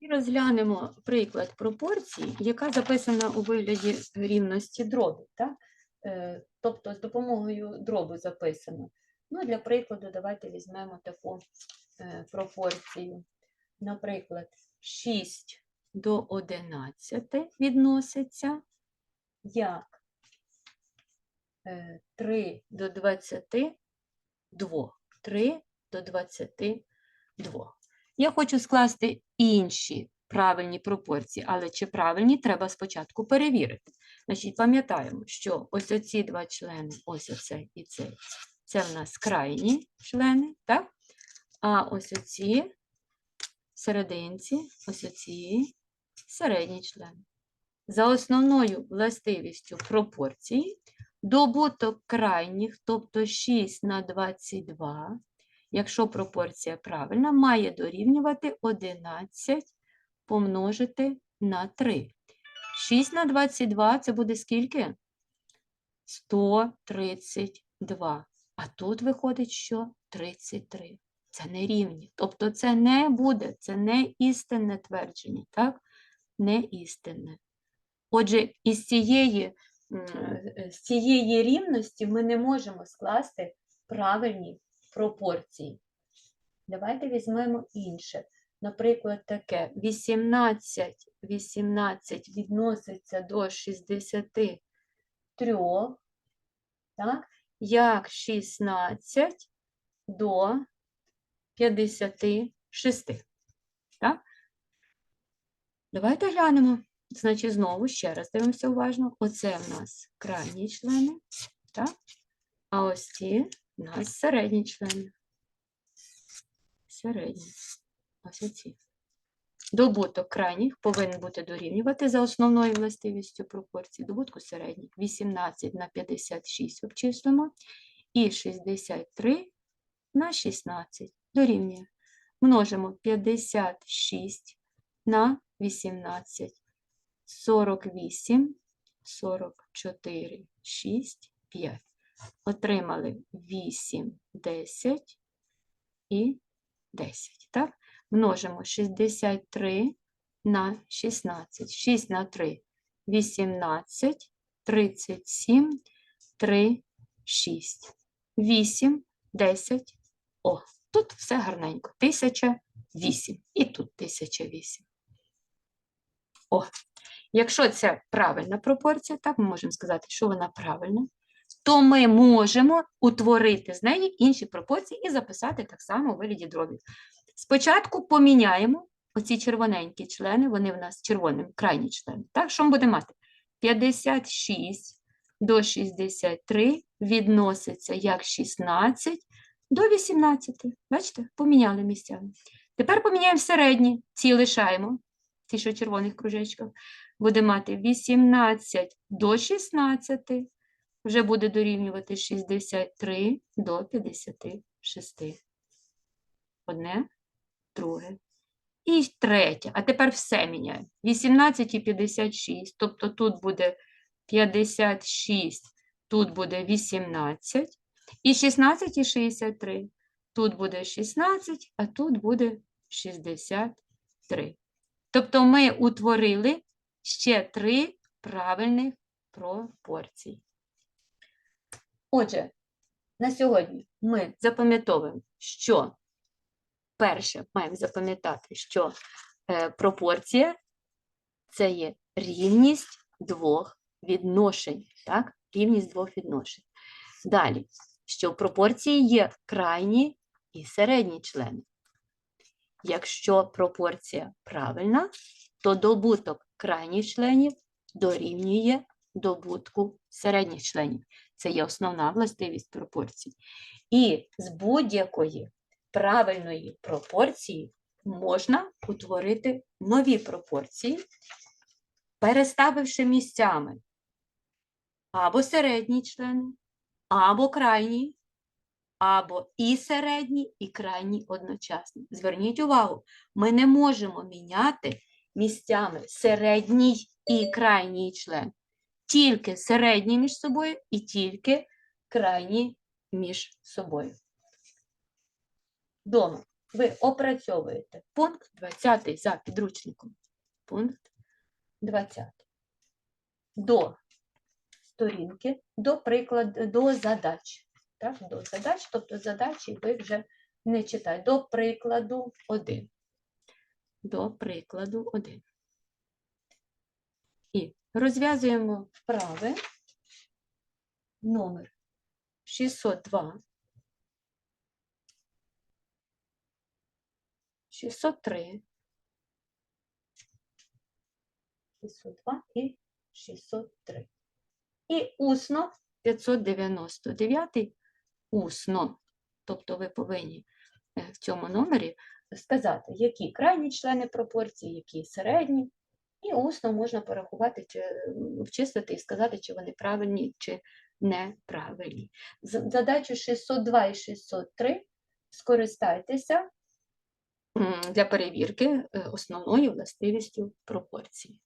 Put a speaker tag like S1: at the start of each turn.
S1: І розглянемо приклад пропорції, яка записана у вигляді рівності дробів. Так? Е, Тобто з допомогою дробу записано. Ну, для прикладу, давайте візьмемо таку е, пропорцію. Наприклад, 6 до 11 відноситься як е, 3 до 22. 3 до 22. Я хочу скласти інші правильні пропорції, але чи правильні, треба спочатку перевірити. Значить, пам'ятаємо, що ось оці два члени, ось оцей і цей, це в нас крайні члени, так? А ось оці серединці, ось оці середні члени. За основною властивістю пропорції добуток крайніх, тобто 6 на 22, якщо пропорція правильна, має дорівнювати 11 помножити на 3. 6 на 22 це буде скільки? 132. А тут виходить, що 33. Це не рівні. Тобто це не буде, це не істинне твердження, так? Не істинне. Отже, із цієї, е, з цієї рівності ми не можемо скласти правильні пропорції. Давайте візьмемо інше. Наприклад, таке 18, 18 відноситься до 63, так? як 16 до 56. Так? Давайте глянемо. Значить, знову ще раз дивимося уважно. Оце в нас крайні члени, так? а ось ці у нас середні члени. Середні. Ось оці. Добуток крайніх повинен бути дорівнювати за основною властивістю пропорції добутку середніх. 18 на 56 обчислимо. І 63 на 16 дорівнює. Множимо 56 на 18. 48, 44, 6, 5. Отримали 8, 10 і 10. Так? Множимо 63 на 16. 6 на 3 – 18, 37, 3, 6. 8, 10. О, тут все гарненько. 1008. І тут 1008. О, якщо це правильна пропорція, так ми можемо сказати, що вона правильна, то ми можемо утворити з неї інші пропорції і записати так само у вигляді дробів. Спочатку поміняємо оці червоненькі члени, вони в нас червоним, крайні члени. Так, що ми будемо мати? 56 до 63 відноситься як 16 до 18. Бачите, поміняли місцями. Тепер поміняємо середні, ці лишаємо, ті, що червоних кружечках. Буде мати 18 до 16, вже буде дорівнювати 63 до 56. Одне, друге. І третє. А тепер все міняємо. 18 і 56, тобто тут буде 56, тут буде 18. І 16 і 63. Тут буде 16, а тут буде 63. Тобто ми утворили ще три правильних пропорції. Отже, на сьогодні ми запам'ятовуємо, що перше маємо запам'ятати, що е, пропорція це є рівність двох відношень. Так? Рівність двох відношень. Далі, що в пропорції є крайні і середні члени. Якщо пропорція правильна, то добуток крайніх членів дорівнює добутку середніх членів. Це є основна властивість пропорцій. І з будь-якої правильної пропорції можна утворити нові пропорції, переставивши місцями або середні члени, або крайні, або і середні, і крайні одночасно. Зверніть увагу, ми не можемо міняти місцями середній і крайній член. Тільки середні між собою і тільки крайні між собою. Дома ви опрацьовуєте пункт 20 за підручником. Пункт 20. До сторінки, до прикладу, до задач. Так, до задач, тобто задачі ви вже не читаєте. До прикладу 1. До прикладу 1. Розв'язуємо вправи. Номер 602, 603, 602 і 603. І усно 599 усно. Тобто ви повинні е, в цьому номері сказати, які крайні члени пропорції, які середні, і усно можна порахувати, чи м, і сказати, чи вони правильні, чи неправильні. Задачу 602 і 603 скористайтеся для перевірки е, основною властивістю пропорції.